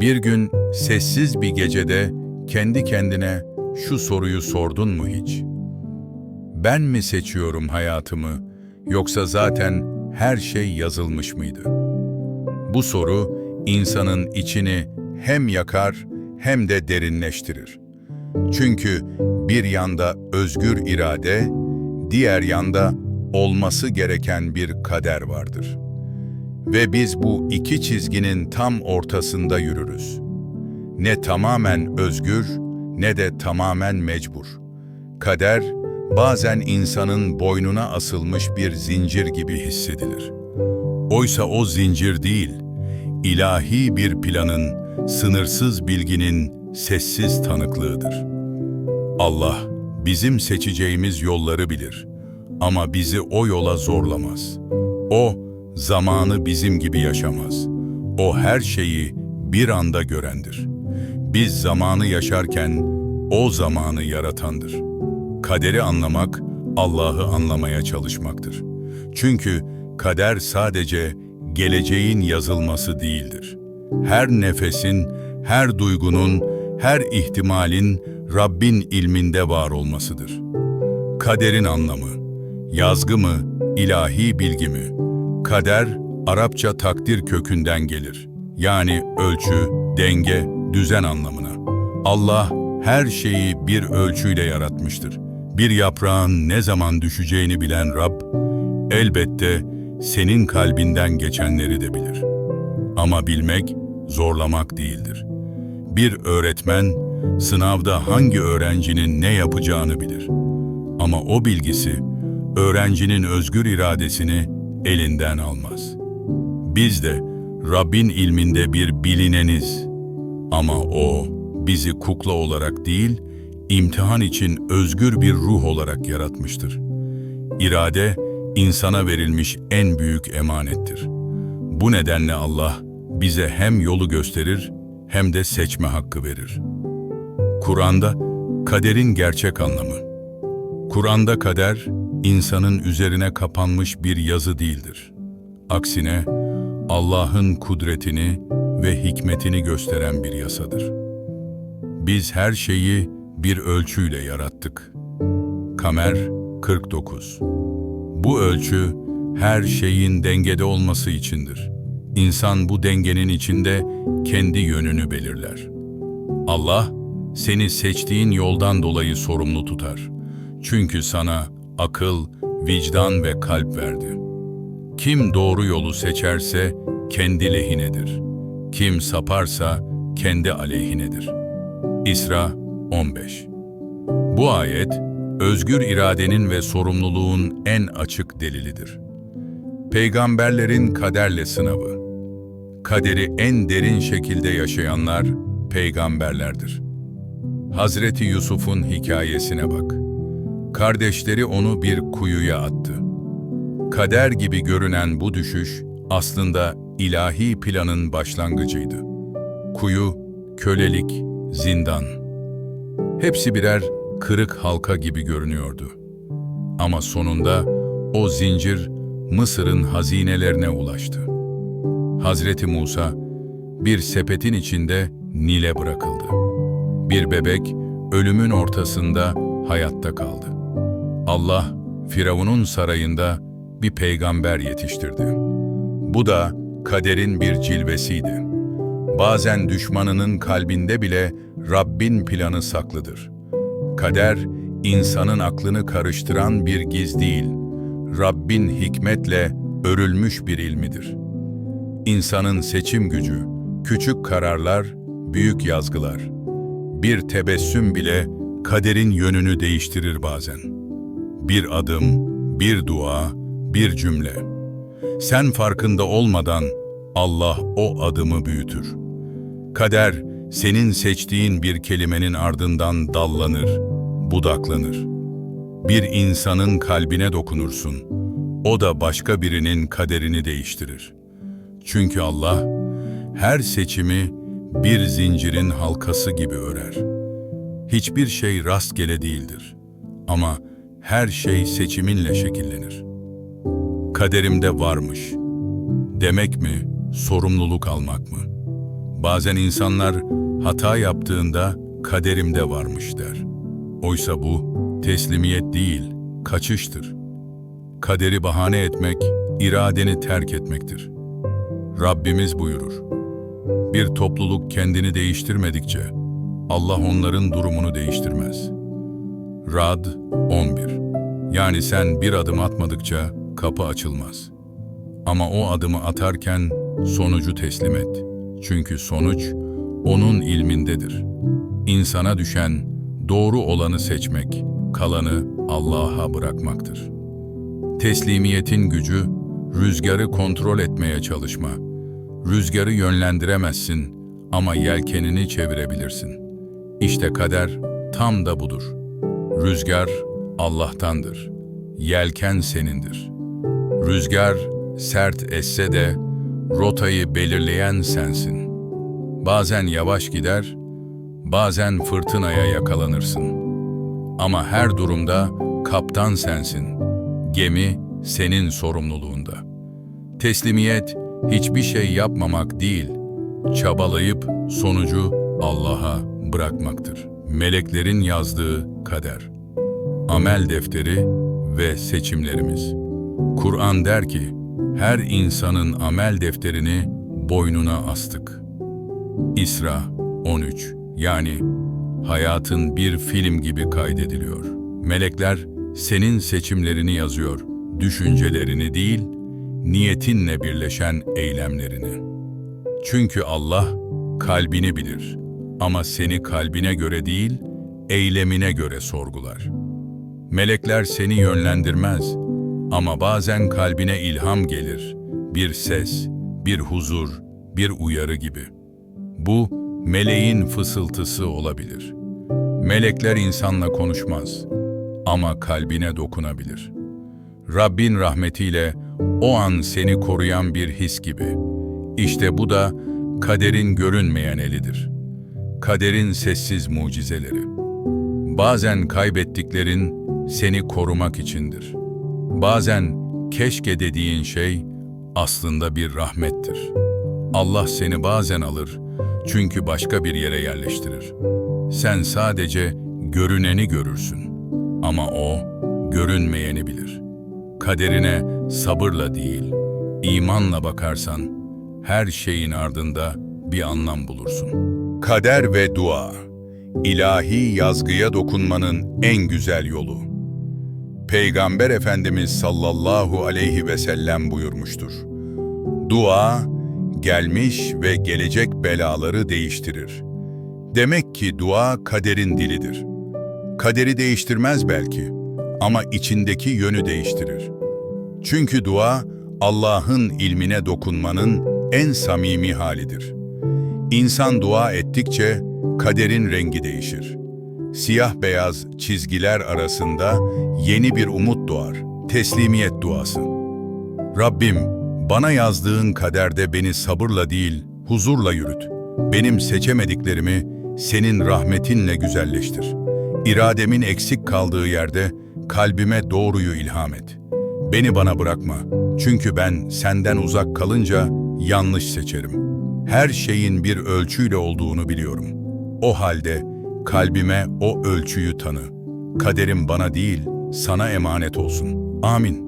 Bir gün sessiz bir gecede kendi kendine şu soruyu sordun mu hiç? Ben mi seçiyorum hayatımı yoksa zaten her şey yazılmış mıydı? Bu soru insanın içini hem yakar hem de derinleştirir. Çünkü bir yanda özgür irade, diğer yanda olması gereken bir kader vardır. Ve biz bu iki çizginin tam ortasında yürürüz. Ne tamamen özgür ne de tamamen mecbur. Kader bazen insanın boynuna asılmış bir zincir gibi hissedilir. Oysa o zincir değil, ilahi bir planın, sınırsız bilginin sessiz tanıklığıdır. Allah bizim seçeceğimiz yolları bilir ama bizi o yola zorlamaz. O zamanı bizim gibi yaşamaz. O her şeyi bir anda görendir. Biz zamanı yaşarken o zamanı yaratandır. Kaderi anlamak Allah'ı anlamaya çalışmaktır. Çünkü kader sadece geleceğin yazılması değildir. Her nefesin, her duygunun, her ihtimalin Rabbin ilminde var olmasıdır. Kaderin anlamı, yazgı mı, ilahi bilgi mi? Kader, Arapça takdir kökünden gelir. Yani ölçü, denge, düzen anlamına. Allah her şeyi bir ölçüyle yaratmıştır. Bir yaprağın ne zaman düşeceğini bilen Rab, elbette senin kalbinden geçenleri de bilir. Ama bilmek zorlamak değildir. Bir öğretmen sınavda hangi öğrencinin ne yapacağını bilir. Ama o bilgisi öğrencinin özgür iradesini elinden almaz. Biz de Rabbin ilminde bir bilineniz. Ama O bizi kukla olarak değil, imtihan için özgür bir ruh olarak yaratmıştır. İrade, insana verilmiş en büyük emanettir. Bu nedenle Allah bize hem yolu gösterir hem de seçme hakkı verir. Kur'an'da kaderin gerçek anlamı. Kur'an'da kader, insanın üzerine kapanmış bir yazı değildir. Aksine Allah'ın kudretini ve hikmetini gösteren bir yasadır. Biz her şeyi bir ölçüyle yarattık. Kamer 49 Bu ölçü her şeyin dengede olması içindir. İnsan bu dengenin içinde kendi yönünü belirler. Allah seni seçtiğin yoldan dolayı sorumlu tutar. Çünkü sana akıl, vicdan ve kalp verdi. Kim doğru yolu seçerse kendi lehinedir. Kim saparsa kendi aleyhinedir. İsra 15 Bu ayet, özgür iradenin ve sorumluluğun en açık delilidir. Peygamberlerin kaderle sınavı. Kaderi en derin şekilde yaşayanlar peygamberlerdir. Hazreti Yusuf'un hikayesine bak. Kardeşleri onu bir kuyuya attı. Kader gibi görünen bu düşüş aslında ilahi planın başlangıcıydı. Kuyu, kölelik, zindan. Hepsi birer kırık halka gibi görünüyordu. Ama sonunda o zincir Mısır'ın hazinelerine ulaştı. Hazreti Musa bir sepetin içinde Nil'e bırakıldı. Bir bebek ölümün ortasında hayatta kaldı. Allah Firavun'un sarayında bir peygamber yetiştirdi. Bu da kaderin bir cilvesiydi. Bazen düşmanının kalbinde bile Rabbin planı saklıdır. Kader, insanın aklını karıştıran bir giz değil, Rabbin hikmetle örülmüş bir ilmidir. İnsanın seçim gücü, küçük kararlar, büyük yazgılar. Bir tebessüm bile kaderin yönünü değiştirir bazen. Bir adım, bir dua, bir cümle. Sen farkında olmadan Allah o adımı büyütür. Kader, senin seçtiğin bir kelimenin ardından dallanır, budaklanır. Bir insanın kalbine dokunursun, o da başka birinin kaderini değiştirir. Çünkü Allah, her seçimi bir zincirin halkası gibi örer. Hiçbir şey rastgele değildir. Ama her şey seçiminle şekillenir. Kaderimde varmış. Demek mi sorumluluk almak mı? Bazen insanlar hata yaptığında kaderimde varmış der. Oysa bu teslimiyet değil, kaçıştır. Kaderi bahane etmek, iradeni terk etmektir. Rabbimiz buyurur. Bir topluluk kendini değiştirmedikçe Allah onların durumunu değiştirmez. Rad 11 Yani sen bir adım atmadıkça kapı açılmaz. Ama o adımı atarken sonucu teslim et. Çünkü sonuç onun ilmindedir. İnsana düşen doğru olanı seçmek, kalanı Allah'a bırakmaktır. Teslimiyetin gücü, rüzgarı kontrol etmeye çalışma. Rüzgarı yönlendiremezsin ama yelkenini çevirebilirsin. İşte kader tam da budur. Rüzgar Allah'tandır. Yelken senindir. Rüzgar sert esse de rotayı belirleyen sensin. Bazen yavaş gider, bazen fırtınaya yakalanırsın. Ama her durumda kaptan sensin. Gemi senin sorumluluğunda. Teslimiyet hiçbir şey yapmamak değil, çabalayıp sonucu Allah'a bırakmaktır. Meleklerin yazdığı kader. Amel defteri ve seçimlerimiz. Kur'an der ki, her insanın amel defterini boynuna astık. İsra 13 yani hayatın bir film gibi kaydediliyor. Melekler senin seçimlerini yazıyor, düşüncelerini değil, niyetinle birleşen eylemlerini. Çünkü Allah kalbini bilir ama seni kalbine göre değil, eylemine göre sorgular. Melekler seni yönlendirmez ama bazen kalbine ilham gelir, bir ses, bir huzur, bir uyarı gibi. Bu meleğin fısıltısı olabilir. Melekler insanla konuşmaz ama kalbine dokunabilir. Rabbin rahmetiyle o an seni koruyan bir his gibi. İşte bu da kaderin görünmeyen elidir. Kaderin sessiz mucizeleri. Bazen kaybettiklerin seni korumak içindir. Bazen keşke dediğin şey aslında bir rahmettir. Allah seni bazen alır çünkü başka bir yere yerleştirir. Sen sadece görüneni görürsün ama o görünmeyeni bilir. Kaderine sabırla değil, imanla bakarsan her şeyin ardında bir anlam bulursun. Kader ve dua ilahi yazgıya dokunmanın en güzel yolu. Peygamber Efendimiz sallallahu aleyhi ve sellem buyurmuştur. Dua, gelmiş ve gelecek belaları değiştirir. Demek ki dua kaderin dilidir. Kaderi değiştirmez belki ama içindeki yönü değiştirir. Çünkü dua, Allah'ın ilmine dokunmanın en samimi halidir. İnsan dua ettikçe kaderin rengi değişir. Siyah beyaz çizgiler arasında yeni bir umut doğar. Teslimiyet duası. Rabbim, bana yazdığın kaderde beni sabırla değil, huzurla yürüt. Benim seçemediklerimi senin rahmetinle güzelleştir. İrademin eksik kaldığı yerde kalbime doğruyu ilham et. Beni bana bırakma. Çünkü ben senden uzak kalınca yanlış seçerim. Her şeyin bir ölçüyle olduğunu biliyorum. O halde kalbime o ölçüyü tanı. Kaderim bana değil, sana emanet olsun. Amin.